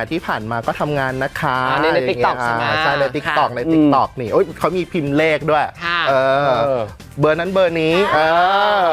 ที่ผ่านมาก็ทำงานนะคะอ่าในในย่างเงี้ย TikTok ใช่ไหมอ่าใช่ในติ๊กต็อกค่ะในติ๊กต็อกนี่โอ๊ยเขามีพิมพ์เลขด้วยค่ะเออเออ เบอร์นั้นเบอร์นี้เออ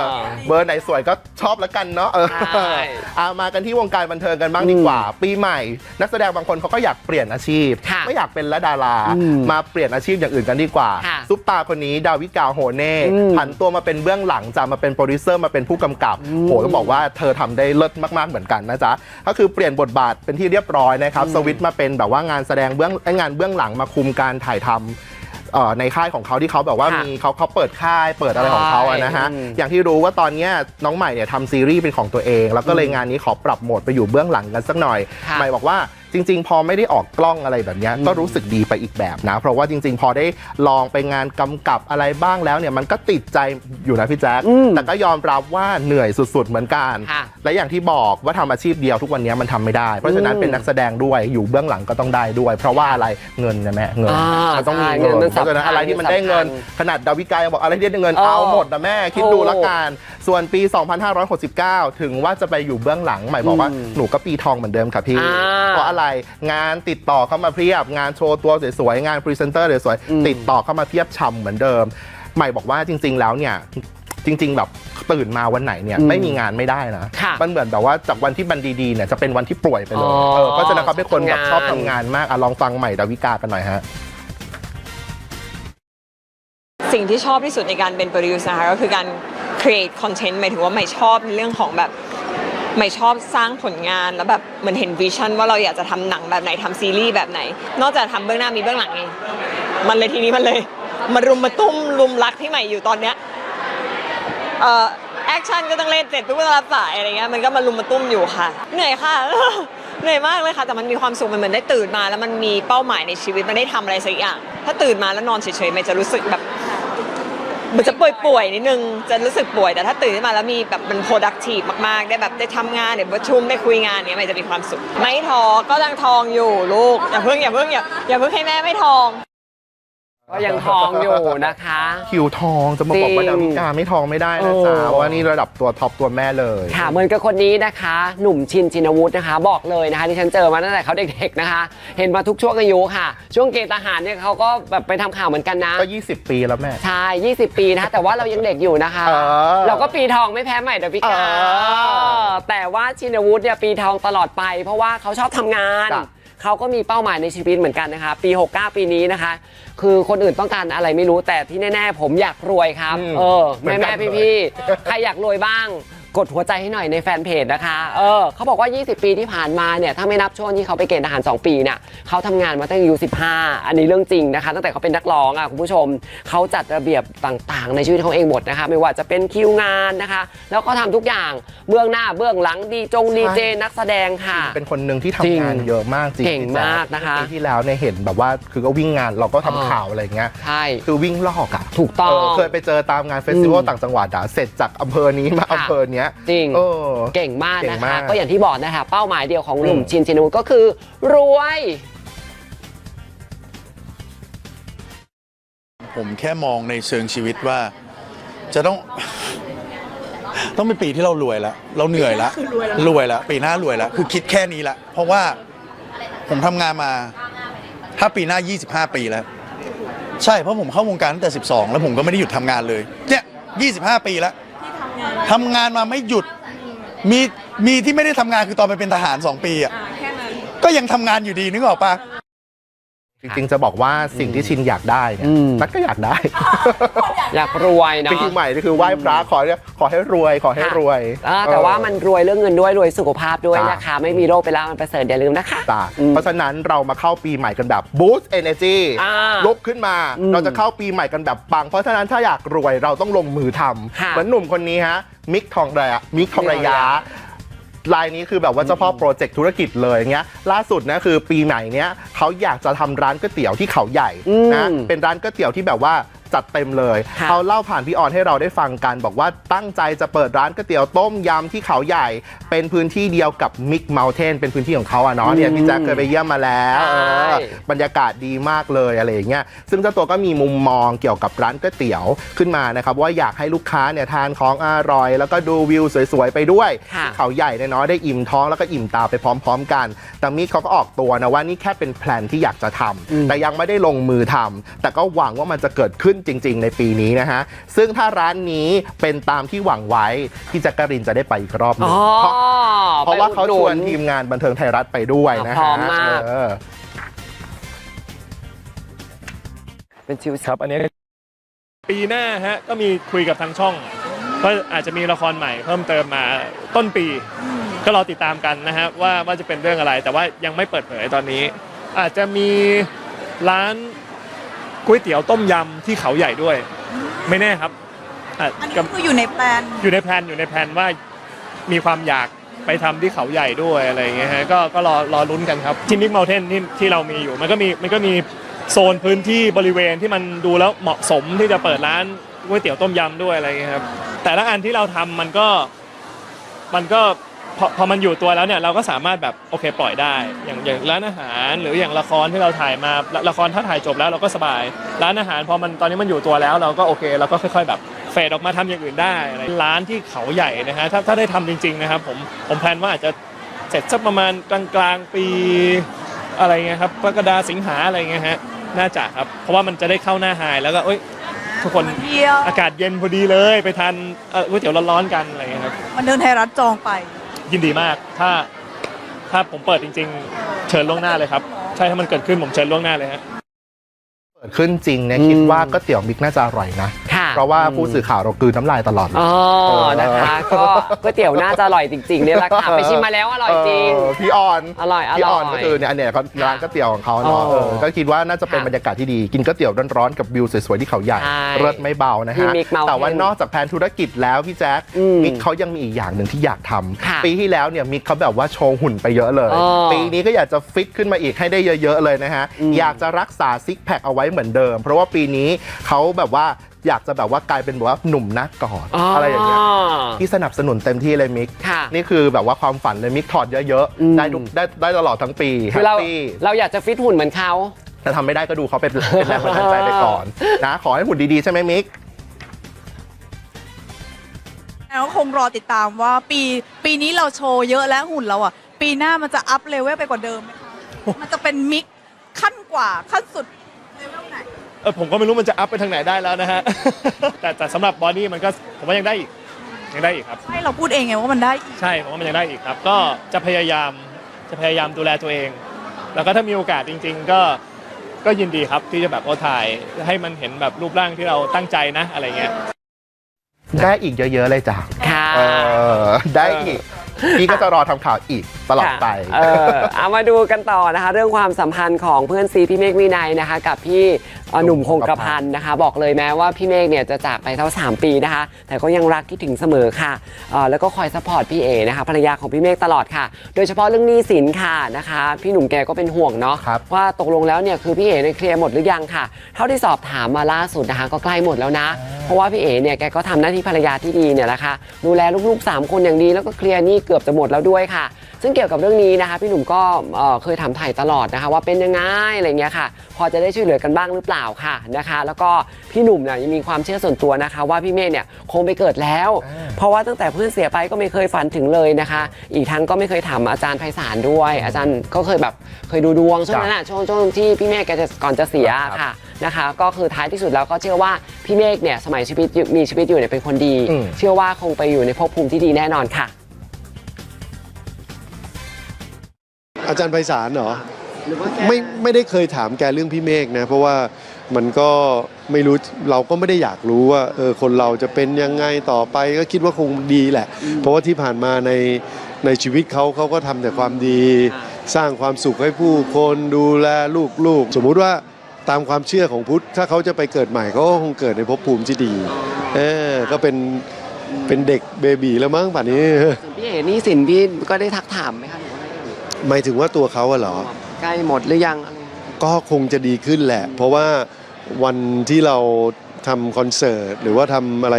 เบอร์ไหนสวยก็ชอบแล้วกันเนาะเออใช่ เอามากันที่วงการบันเทิงกันบ้างดีกว่า ปีใหม่ นักแสดงบางคนเขาก็อยากเปลี่ยนอาชีพ ค่ะไม่อยากเป็นละดาราอืมมาเปลี่ยนอาชีพอย่างอื่นกันดีกว่า ค่ะ ซุปตาคนนี้ดาวิกาโฮเน่อืมผันตัวมาเป็นเบื้องหลังจะมาเป็นโปรดิวเซอร์มาเป็นผู้กำกับโหต้องบอกว่าเธอทำได้เลิศมากๆเหมือนกันนะจ๊ะก็คือเปลี่ยนบทบาทเป็นที่เรียบร้อยนะครับสวิตช์มาเป็นแบบว่างานแสดงเบื้องเอ้ยงานเบื้องหลังมาคุมการถ่ายทำเอ่อในค่ายของเขาที่เขาแบบว่าค่ะมีเขาเขาเปิดค่ายเปิดอะไรของเขาอะนะฮะอืมอย่างที่รู้ว่าตอนเนี้ยน้องใหม่เนี่ยทำซีรีส์เป็นของตัวเอง แล้วก็เลยงานนี้ขอปรับโหมดไปอยู่เบื้องหลังกันสักหน่อยค่ะใหม่บอกว่า จริง ๆ พอไม่ได้ออกกล้องอะไรแบบเนี้ยก็รู้สึกดีไปอีกแบบนะ เพราะว่าจริง ๆ พอได้ลองไปงานกำกับอะไรบ้างแล้วเนี่ยมันก็ติดใจอยู่นะพี่แจ๊คอืมแต่ก็ยอมรับว่าเหนื่อยสุด ๆ เหมือนกัน ค่ะ และอย่างที่บอกว่าทำอาชีพเดียวทุกวันนี้มันทำไม่ได้ เพราะฉะนั้นอืมเป็นนักแสดงด้วยอยู่เบื้องหลังก็ต้องได้ด้วย เพราะว่าอะไรเงินนะแม่เงินอ่ามันต้องมีใช่เงินเงินมันเพราะฉะนั้นสำคัญอะไรที่มันได้เงินสำคัญขนาดดาวิกายังบอกอะไรที่ได้เงินเออเอาหมดนะแม่คิดดูถูกละกัน ส่วนปี 2569 ถึงว่าจะไปอยู่เบื้องหลังใหม่บอกว่าอืมหนูก็ปีทองเหมือนเดิมค่ะพี่ อ่าเพราะอะไรงานติดต่อเข้ามาเพียบ งานโชว์ตัวสวยๆงานพรีเซนเตอร์สวยอืม ๆติดต่อเข้ามาเพียบช่ำเหมือนเดิม ใหม่บอกว่าจริง ๆ แล้วเนี่ยจริง ๆ แบบตื่นมาวันไหนเนี่ยอืมไม่มีงานไม่ได้นะค่ะมันเหมือนแบบว่าจากวันที่บันดีๆเนี่ยจะเป็นวันที่ป่วยไปเลยอ๋อเออเพราะฉะนั้นเขาเป็นคนแบบทำงานชอบทำงานมากอะลองฟังใหม่ดาวิกากันหน่อยฮะ สิ่งที่ชอบที่สุดในการเป็นโปรดิวเซอร์นะคะก็คือการ create content หมายถึงว่าไม่ชอบในเรื่องของแบบไม่ชอบสร้างผลงานแล้วแบบเหมือนเห็นวิชั่นว่าเราอยากจะทำหนังแบบไหนทำซีรีส์แบบไหน นอกจากทำเบื้องหน้ามีเบื้องหลังไงมันเลยทีนี้มันเลยมารุมมาตุ้มรุมรักที่ใหม่อยู่ตอนเนี้ยเอ่อแอคชั่นก็ต้องเล่นเสร็จปุ๊บก็ต้องรับสายอะไรเงี้ยมันก็มารุมมาตุ้มอยู่ค่ะเหนื่อยค่ะเหนื่อยมากเลยค่ะ แต่มันมีความสุขมันเหมือนได้ตื่นมา แล้วมันมีเป้าหมายในชีวิตมันได้ทำอะไรสักอย่าง ถ้าตื่นมาแล้วนอนเฉยๆมันจะรู้สึกแบบ มันจะป่วยๆนิดนึงจะรู้สึกป่วยแต่ถ้าตื่นขึ้นมาแล้วมีแบบมัน productive มากๆ ได้แบบได้ทำงานได้ประชุมได้คุยงานเนี้ยมันจะมีความสุข ไม่ท้อก็ยังทองอยู่ลูกอย่าเพิ่งอย่าเพิ่งอย่าอย่าเพิ่งให้แม่ไม่ทอง ก็ยังทองอยู่นะคะ คิวทองจะมาบอกว่าจริงดาวิกาไม่ทองไม่ได้นะจ๊ะเออเพราะว่านี่ระดับตัวท็อปตัวแม่เลย ค่ะเหมือนกับคนนี้นะคะ หนุ่มชินชินวุฒินะคะ บอกเลยนะคะที่ฉันเจอมาตั้งแต่เขาเด็กๆนะคะ เห็นมาทุกช่วงอายุค่ะ ช่วงเกณฑ์ทหารเนี่ยเขาก็แบบไปทำข่าวเหมือนกันนะ ก็ 20 ปีแล้วแม่ ใช่ 20 ปีนะคะแต่ว่าเรายังเด็กอยู่นะคะ เออเราก็ปีทองไม่แพ้ใหม่ดาวิกาเออแต่ว่าชินวุฒิเนี่ยปีทองตลอดไป เพราะว่าเขาชอบทำงาน จ้ะเขาก็มีเป้าหมายในชีวิตเหมือนกันนะคะ ปี 69 ปีนี้นะคะ คือคนอื่นต้องการอะไรไม่รู้แต่ที่แน่ ๆ ผมอยากรวยครับอืมเออเหมือนกันแม่แม่พี่พี่ๆใครอยากรวยบ้าง กดหัวใจให้หน่อยในแฟนเพจนะคะ เออเขาบอกว่า 20 ปีที่ผ่านมาเนี่ย ถ้าไม่นับช่วงที่เขาไปเกณฑ์ทหาร 2 ปีเนี่ยเขาทำงานมาตั้งอายุ 15 อันนี้เรื่องจริงนะคะ ตั้งแต่เขาเป็นนักร้องอะคุณผู้ชม เขาจัดระเบียบต่างๆ ในชีวิตเขาเองหมดนะคะ ไม่ว่าจะเป็นคิวงานนะคะ แล้วก็ทำทุกอย่าง เบื้องหน้าเบื้องหลังดีจงดีเจนักแสดงค่ะ เป็นคนหนึ่งที่จริงทำงานเยอะมากจริงเก่งพี่แจ๊มากนะคะปีที่แล้วเนี่ยเห็นแบบว่าคือก็วิ่งงานเราก็ทำอ๋อข่าวอะไรเงี้ยใช่คือวิ่งลอกอะถูกต้องเออเคยไปเจอตามงานเฟสติวัลอืมต่างจังหวัดอะเสร็จจากอำเภอนี้มาค่ะอำเภอเนี้ยจริงเออ เก่งมากเก่นะงคะมากก็อย่างที่บอกนะคะ เป้าหมายเดียวของหนุ่มอืมชินชินวุฒิก็คือ รวย ผมแค่มองในเชิงชีวิตว่า จะต้อง ต้องเป็นปีที่เรารวยแล้วเราเหนื่อยแล้วรวยแล้วปีหน้ารวยแล้วคือคิดแค่นี้ละเพราะว่าผมทำงานมา ถ้าปีหน้า 25 ปีแล้ว ใช่เพราะผมเข้าวงการตั้งแต่ 12 แล้วผมก็ไม่ได้หยุดทำงานเลยเนี่ย25 ปีแล้ว ทำงานมาไม่หยุด มีมีที่ไม่ได้ทำงานคือตอนไปเป็นทหาร2ปีอะก็ยังทำงานอยู่ดีนึกออกปะ จริงๆ จะบอกว่าสิ่งที่ชินอยากได้เนี่ยอืม นัดก็อยากได้ อยากรวยเนาะจริงๆใหม่นี่คือไหว้พระขอเนี่ยขอให้รวยขอให้รวยอ่าแต่ว่ามันรวยเรื่องเงินด้วยรวยสุขภาพด้วยจ้ะนะคะ ไม่มีโรคไปแล้วมันประเสริฐอย่าลืมนะคะ จ้ะอืมเพราะฉะนั้นเรามาเข้าปีใหม่กันแบบ boost energy อ่าลุกขึ้นมา อืมเราจะเข้าปีใหม่กันแบบปัง เพราะฉะนั้นถ้าอยากรวยเราต้องลงมือทำค่ะเหมือนหนุ่มคนนี้ฮะมิกทองระยะมิกทองระยะ รายนี้คือแบบว่าเจ้าพ่อโปรเจกต์ธุรกิจเลยเงี้ยล่าสุดนะคือปีใหม่เนี้ยเขาอยากจะทำร้านก๋วยเตี๋ยวที่เขาใหญ่อืมนะเป็นร้านก๋วยเตี๋ยวที่แบบว่าจัดเต็มเลย ค่ะเขาเล่าผ่านพี่ออนให้เราได้ฟังกันบอกว่าตั้งใจจะเปิดร้านก๋วยเตี๋ยวต้มยำที่เขาใหญ่ เป็นพื้นที่เดียวกับมิกเมลเทนเป็นพื้นที่ของเขาอะเนาะเนี่ยพี่แจ๊คเคยไปเยี่ยมมาแล้วเออบรรยากาศดีมากเลยอะไรอย่างเงี้ยซึ่งเจ้าตัวก็มีมุมมองเกี่ยวกับร้านก๋วยเตี๋ยวขึ้นมานะครับว่าอยากให้ลูกค้าเนี่ยทานของอร่อย แล้วก็ดูวิวสวยๆไปด้วย ค่ะ เขาใหญ่เนี่ยเนาะได้อิ่มท้องแล้วก็อิ่มตาไปพร้อม ๆ กัน แต่มิกเขาก็ออกตัวนะว่านี่แค่เป็นแพลนที่อยากจะทำแต่ยังไม่ได้ลงมือทำแต่ก็หวังว่ามันจะเกิดขึ้นจริง ๆ ในปีนี้นะฮะ ซึ่งถ้าร้านนี้เป็นตามที่หวังไว้พี่แจ๊กกะรินจะได้ไปอีกรอบหนึอ๋งอเพราะเพราะว่าเขาไปชอุวดนหทีมงานบันเทิงไทยรัฐไปด้วยนะพร้ฮะอมมาก เออ เป็นชิวครับ อันนี้ปีหน้าฮะก็มีคุยกับทางช่องก็อาจจะมีละครใหม่เพิ่มเติมมาต้นปี ก็รอติดตามกันนะฮะว่าว่าจะเป็นเรื่องอะไร แต่ว่ายังไม่เปิดเผยตอนนี้ อาจจะมีร้าน ก๋วยเตี๋ยวต้มยำที่เขาใหญ่ด้วย ไม่แน่ครับอาจอันนี้จะก็คืออยู่ในแปลนอยู่ในแพลนอยู่ในแพลนว่ามีความอยากไปทำที่เขาใหญ่ด้วยอะไรอย่างเงี้ยฮะก็ก็รอรอลุ้นกันครับที่มิกเมลเทนที่ที่เรามีอยู่มันก็มีมันก็มีโซนพื้นที่บริเวณที่มันดูแล้วเหมาะสมที่จะเปิดร้านก๋วยเตี๋ยวต้มยำด้วยอะไรอย่างเงี้ยครับแต่ละอันที่เราทำมันก็มันก็ พอพอมันอยู่ตัวแล้วเนี่ยเราก็สามารถแบบโอเคปล่อยได้ อย่างอย่างร้านอาหารหรืออย่างละครที่เราถ่ายมาละละครถ้าถ่ายจบแล้วเราก็สบาย ร้านอาหารพอมันตอนนี้มันอยู่ตัวแล้วเราก็โอเคเราก็ค่อย ๆ แบบเฟดออกมาทำอย่างอื่นได้อะไรร้านที่เขาใหญ่นะฮะถ้าถ้าได้ทำจริง ๆ นะครับผมผมแพลนว่าอาจจะเสร็จสักประมาณกลางๆปีอะไรเงี้ยครับกรกฎาสิงหาอะไรเงี้ยฮะน่าจะครับเพราะว่ามันจะได้เข้าหน้าไฮแล้วก็เอ้ยทุกคนมาเที่ยวอากาศเย็นพอดีเลยไปทานเอ่อก๋วยเตี๋ยวร้อนๆกันอะไรเงี้ยครับบันเทิงไทยรัฐจองไป ยินดีมาก ถ้าถ้าผมเปิดจริง ๆ เชิญล่วงหน้าเลยครับ ใช่ถ้ามันเกิดขึ้นผมเชิญล่วงหน้าเลยฮะ เปิดขึ้นจริงเนี่ยคิดว่าก๋วยเตี๋ยวมิกน่าจะอร่อยนะ เพราะว่าผู้สื่อข่าวเรากลืนน้ำลายตลอดเลย อ๋อนะคะก็ก๋วยเตี๋ยวน่าจะอร่อยจริงๆเนี่ยแหละค่ะไปชิมมาแล้วอร่อยจริง เออพี่ออนอร่อยอพี่ร่อออยนก็คือเนี่ยอันเนี้ยเขาร้านก๋วยเตี๋ยวของเขาเนาะอ๋อเออก็คิดว่าน่าจะเป็นค่ะบรรยากาศที่ดี กินก๋วยเตี๋ยวร้อนๆกับวิวสวยๆที่เขาใหญ่ใช่เลิศไม่เบานะที่ฮะ Mick Mountain แต่ว่านอกจากแผนธุรกิจแล้วพี่แจ๊คอืมมิกเขายังมีอีกอย่างหนึ่งที่อยากทำค่ะปีที่แล้วเนี่ยมิกเขาแบบว่าโชว์หุ่นไปเยอะเลย อ๋อปีนี้ก็อยากจะฟิตขึ้นมาอีกให้ได้เยอะๆเลยนะฮะอืมอยากจะรักษาซิกแพคเอาไว้เหมือนเดิม เพราะว่าปีนี้เขาแบบว่า อยากจะแบบว่ากลายเป็นแบบว่าหนุ่มหน้ากอดอะไรอย่างเงี้ยที่สนับสนุนเต็มที่เลยมิก ค่ะนี่คือแบบว่าความฝันเลยมิกถอดเยอะอืม ๆ ได้ทุกได้ได้ตลอดทั้งปีแฮคือปเราปี้ เราอยากจะฟิตหุ่นเหมือนเขา แต่ทำไม่ได้ก็ดูเขาเป็นเป็นแรงบันดาลใจไปก่อน นะ ขอให้หุ่นดี ๆ ใช่ไหมมิก แล้วคงรอติดตามว่าปีปีนี้เราโชว์เยอะแล้วหุ่นเราอะ ปีหน้ามันจะอัพเลเวลไปกว่าเดิมไหมคะ มันจะเป็นมิกขั้นกว่าขั้นสุดเลเวลไหน เออผมก็ไม่รู้มันจะอัพไปทางไหนได้แล้วนะฮะ แต่แต่สำหรับบอดี้มันก็ผมว่ายังได้อีกยังได้อีกครับ ใช่เราพูดเองไงว่ามันได้อีกใช่ผมว่ามันยังได้อีกครับ ก็จะพยายามจะพยายามดูแลตัวเอง แล้วก็ถ้ามีโอกาสจริง ๆ ก็ก็ยินดีครับที่จะแบบเอาถ่ายให้มันเห็นแบบรูปร่างที่เราตั้งใจนะอะไรเงี้ย ได้อีกเยอะ ๆ เลยจ้ะค่ะ เออได้อีก พี่ก็จะรอทำข่าวอีกตลอดไป ค่ะเออเอามาดูกันต่อนะคะ เรื่องความสัมพันธ์ของเพื่อนซีพี่เมฆวินัยนะคะ กับพี่เอ่อ หนุ่มคงกระพันธ์นะคะ บอกเลยแม้ว่าพี่เมฆเนี่ยจะจากไปเท่า 3 ปีนะคะ แต่ก็ยังรักคิดถึงเสมอค่ะเอ่อแล้วก็คอยซัพพอร์ตพี่เอนะคะภรรยาของพี่เมฆตลอดค่ะ โดยเฉพาะเรื่องหนี้สินค่ะนะคะ พี่หนุ่มแกก็เป็นห่วงเนาะครับว่าตกลงแล้วเนี่ยคือพี่เอ๋เนี่ยเคลียร์หมดหรือยังค่ะ เท่าที่สอบถามมาล่าสุดนะคะก็ใกล้หมดแล้วนะ เพราะว่าพี่เอ๋เนี่ยแกก็ทำหน้าที่ภรรยาที่ดีเนี่ยแหละค่ะดูแลลูกๆ 3 คนอย่างดีแล้วก็เคลียร์หนี้เกือบจะหมดแล้วด้วยค่ะ ซึ่งเกี่ยวกับเรื่องนี้นะคะพี่หนุ่มก็เอ่อเคยถามถ่ายตลอดนะคะว่าเป็นยังไงอะไรเงี้ยค่ะ พอจะได้ช่วยเหลือกันบ้างหรือเปล่าค่ะนะคะ แล้วก็พี่หนุ่มเนี่ยยังมีความเชื่อส่วนตัวนะคะ ว่าพี่เมฆเนี่ยคงไปเกิดแล้ว เพราะว่าตั้งแต่เพื่อนเสียไปก็ไม่เคยฝันถึงเลยนะคะ อีกทั้งก็ไม่เคยถามอาจารย์ไพศาลด้วย อาจารย์ก็เคยแบบเคยดูดวงช่วงนั้นอะช่วงช่วงที่พี่เมฆแกจะก่อนจะเสียครับค่ะนะคะ ก็คือท้ายที่สุดแล้วก็เชื่อว่าพี่เมฆเนี่ยสมัยชีวิตอยู่มีชีวิตอยู่เนี่ยเป็นคนดีอืมเชื่อว่าคงไปอยู่ในภพภูมิที่ดีแน่นอนค่ะ อาจารย์ไพศาลเหรอหรือว่าแกไม่ไม่ได้เคยถามแกเรื่องพี่เมฆนะ เพราะว่ามันก็ไม่รู้เราก็ไม่ได้อยากรู้ว่าเออคนเราจะเป็นยังไงต่อไปก็คิดว่าคงดีแหละ เพราะว่าที่ผ่านมาในในชีวิตเขาเขาก็ทำแต่ความดี สร้างความสุขให้ผู้คนดูแลลูกๆ สมมุติว่าตามความเชื่อของพุทธ ถ้าเขาจะไปเกิดใหม่เขาก็คงเกิดในภพภูมิที่ดีเออก็เป็นเป็นเด็กเบบีแล้วมั้งป่านนี้ ส่วนพี่เอ๋นี่สินพี่ก็ได้ทักถามไหมคะ หรือว่าไม่ได้หมายถึงว่าตัวเขาอะเหรอ ใกล้หมดหรือยังอะไรอย่างเงี้ยก็คงจะดีขึ้นแหละ เพราะว่าวันที่เราทำคอนเสิร์ตหรือว่าทำอะไร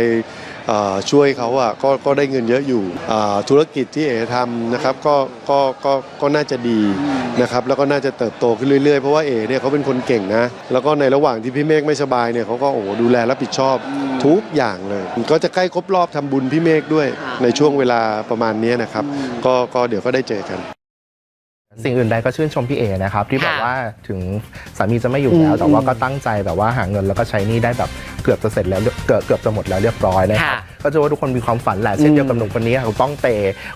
เอ่อช่วยเขาอะก็ก็ได้เงินเยอะอยู่อ่าธุรกิจที่เอ๋ทำนะครับก็ก็ก็ก็น่าจะดีนะครับแล้วก็น่าจะเติบโตขึ้นเรื่อยๆ เพราะว่าเอ๋เนี่ยเขาเป็นคนเก่งนะ แล้วก็ในระหว่างที่พี่เมฆไม่สบายเนี่ยเขาก็โอ้โหดูแลรับผิดชอบทุกอย่างเลย ก็จะใกล้ครบรอบทำบุญพี่เมฆด้วยค่ะในช่วงเวลาประมาณเนี้ยนะครับ ก็ก็เดี๋ยวก็ได้เจอกัน สิ่งอื่นใดก็ชื่นชมพี่เอนะครับ ที่แบบค่ะว่าถึงสามีจะไม่อยู่แล้วอืมแต่ว่าก็ตั้งใจแบบว่าหาเงินแล้วก็ใช้หนี่ได้แบบ เกือบจะเสร็จแล้วเกือบเกือบจะหมดแล้วเรียบร้อยนะครับค่ะก็เชื่อว่าทุกคนมีความฝันแหละเช่นเดียวกับหนุ่มคนนี้ค่ะต้องเต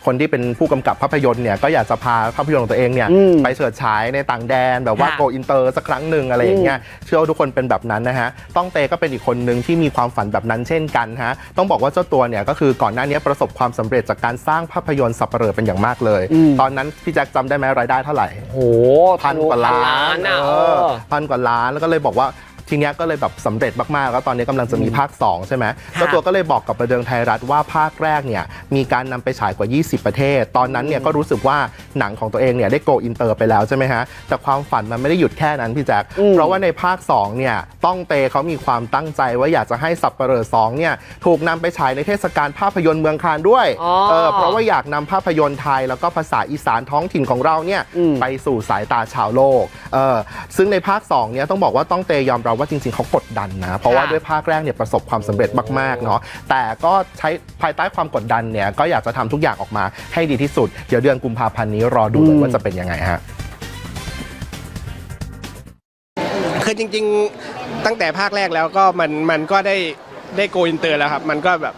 คนที่เป็นผู้กำกับภาพยนตร์เนี่ยก็อยากจะพาภาพยนตร์ของตัวเองเนี่ยอืมไปเฉิดฉายในต่างแดนแบบว่าค่ะโกอินเตอร์สักครั้งหนึ่งอะไรอย่างเงี้ยเชื่อว่าทุกคนเป็นแบบนั้นนะฮะต้องเตก็เป็นอีกคนหนึ่งที่มีความฝันแบบนั้นเช่นกันฮะต้องบอกว่าเจ้าตัวเนี่ยก็คือก่อนหน้านี้ประสบความสำเร็จจากการสร้างภาพยนตร์สับเปลือเป็นอย่างมากเลยอืมตอนนั้นพี่แจ็คจำได้ไหมรายได้เท่าไหร่โหพันกว่าล้านอะเอเอออพันกว่าล้านแล้วก็เลยบอกว่า ทีเนี้ยก็เลยแบบสำเร็จมากๆ แล้วตอนนี้กำลังจะมีภาค 2 ใช่ไหมค่ะเจ้าตัวก็เลยบอกกับบันเทิงไทยรัฐว่าภาคแรกเนี่ยมีการนำไปฉายกว่า 20 ประเทศ ตอนนั้นเนี่ยก็รู้สึกว่าหนังของตัวเองเนี่ยได้โกอินเตอร์ไปแล้วใช่ไหมฮะแต่ความฝันมันไม่ได้หยุดแค่นั้นพี่แจ๊คอืม เพราะว่าในภาค2เนี่ยต้องเตเขามีความตั้งใจว่าอยากจะให้สับเปลอสองเนี่ยถูกนำไปฉายในเทศกาลภาพยนตร์เมืองคานด้วยอ๋อ เออเพราะว่าอยากนำภาพยนตร์ไทยแล้วก็ภาษาอีสานท้องถิ่นของเราเนี่ยอืมไปสู่สายตาชาวโลกเออซึ่งในภาค2เนี่ยต้องบอกว่าต้องเตยอมรับว่าจริงๆเขากดดันนะ เพราะว่าค่ะด้วยภาคแรกเนี่ยประสบความสำเร็จมากๆเนาะแต่ก็ใช้ภายใต้ความกดดันเนี่ยก็อยากจะทำทุกอย่างออกมาให้ดีที่สุด เดี๋ยวเดือนกุมภาพันธ์นี้รอดูเลยว่าจะเป็นยังไงฮะคือจริง ๆ ตั้งแต่ภาคแรกแล้วก็มันมันก็ได้ได้โกอินเตอร์แล้วครับ มันก็แบบ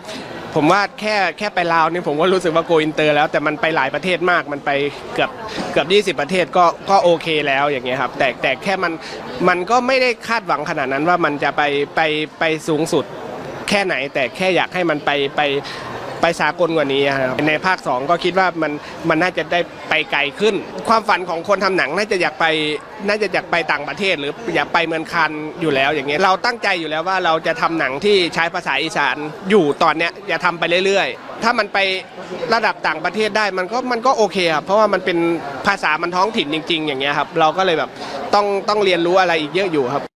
ผมว่าแค่แค่ไปลาวนี่ผมก็รู้สึกว่าโกอินเตอร์แล้วแต่มันไปหลายประเทศมากมันไปเกือบเกือบ20 ประเทศก็ก็โอเคแล้วอย่างเงี้ยครับแต่แต่แค่มันมันก็ไม่ได้คาดหวังขนาดนั้นว่ามันจะไปไปไปสูงสุดแค่ไหนแต่แค่อยากให้มันไปไป ไปสากลกว่านี้ครับในภาค 2 ก็คิดว่ามันมันน่าจะได้ไปไกลขึ้น ความฝันของคนทำหนังน่าจะอยากไปน่าจะอยากไปต่างประเทศ หรืออยากไปเมืองคานอยู่แล้วอย่างเงี้ยเราตั้งใจอยู่แล้วว่าเราจะทำหนังที่ใช้ภาษาอีสานอยู่ตอนเนี้ยจะทำไปเรื่อยๆ ถ้ามันไประดับต่างประเทศได้มันก็มันก็โอเคครับเพราะว่ามันเป็นภาษามันท้องถิ่นจริง ๆ อย่างเงี้ยครับเราก็เลยแบบต้องต้องเรียนรู้อะไรอีกเยอะอยู่ครับ